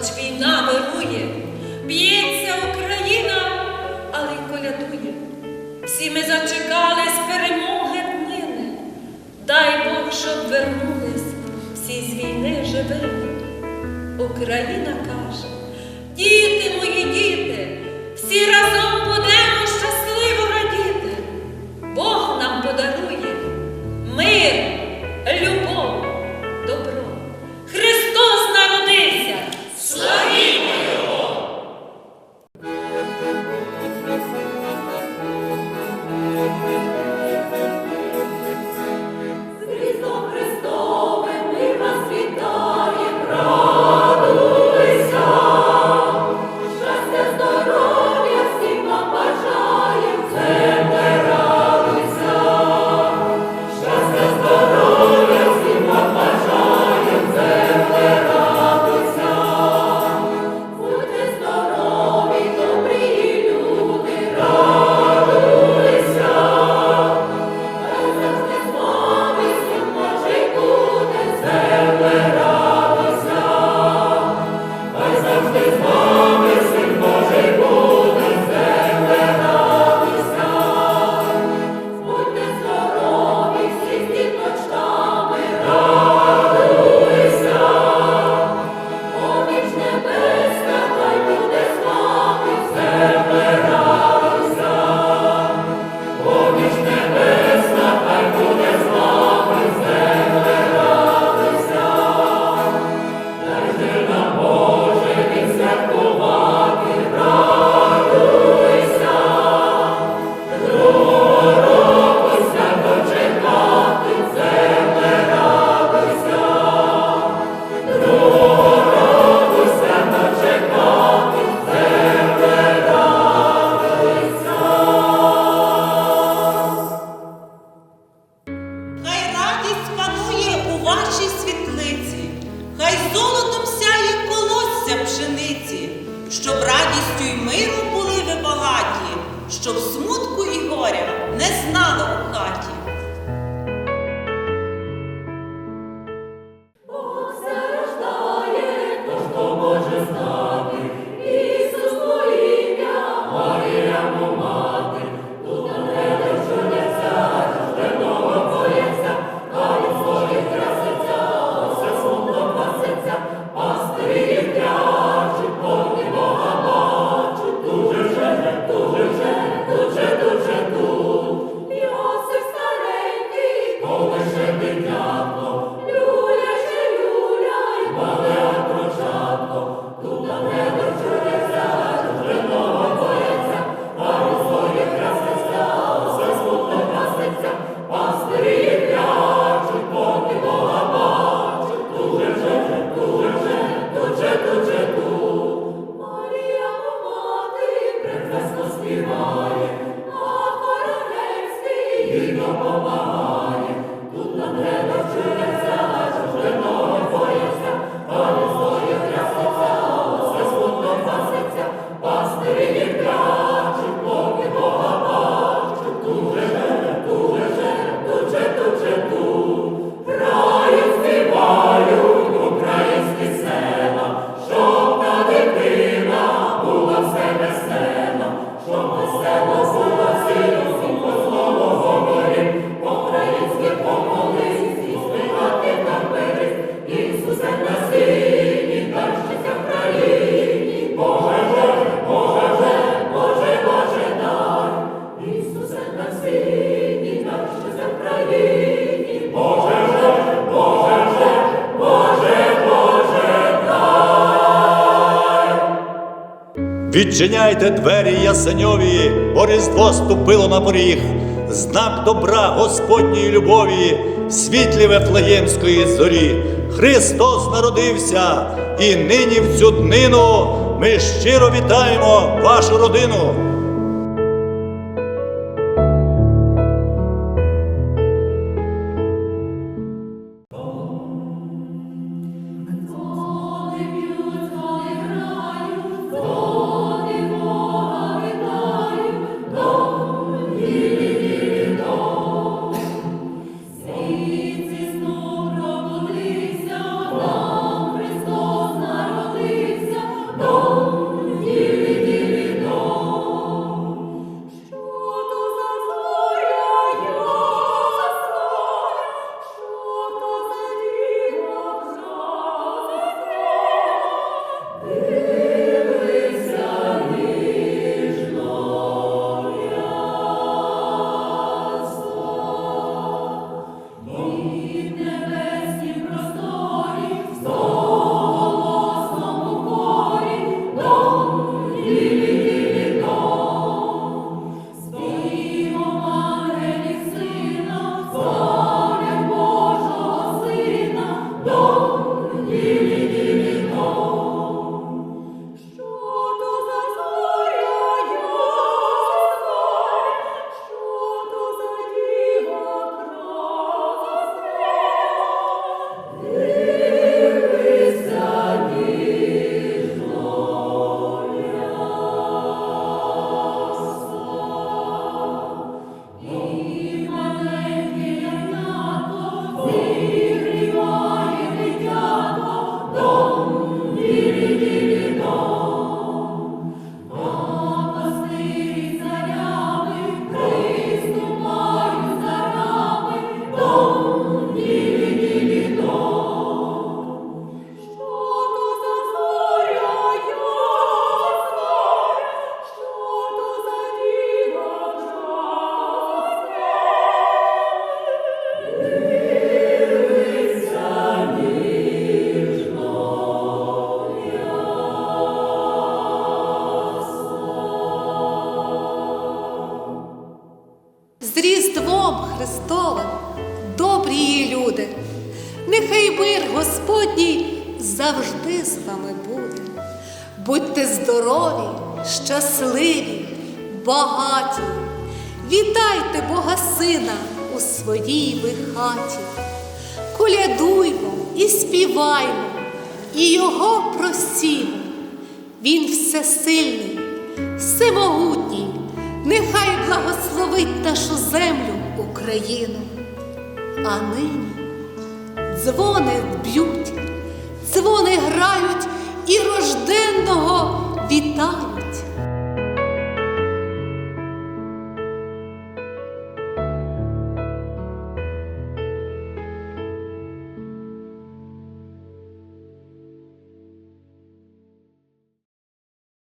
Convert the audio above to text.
хоч війна вирує, б'ється Україна, але й колядує. Всі ми зачекались перемоги днини. Дай Бог, щоб вернулись всі з війни живими. Україна каже, діти. Відчиняйте двері ясеньові, бо різдво ступило на поріг, знак добра Господньої любові, світлі Вефлеємської зорі. Христос народився, і нині в цю днину ми щиро вітаємо вашу родину. Різдвом Христовим, добрі люди, нехай мир Господній завжди з вами буде. Будьте здорові, щасливі, багаті, вітайте Бога Сина у своїй вихаті, колядуймо і співаймо, і Його просімо. Він всесильний, всемогутній нехай благословить нашу землю, Україну. А нині дзвони б'ють, дзвони грають і рожденного вітають.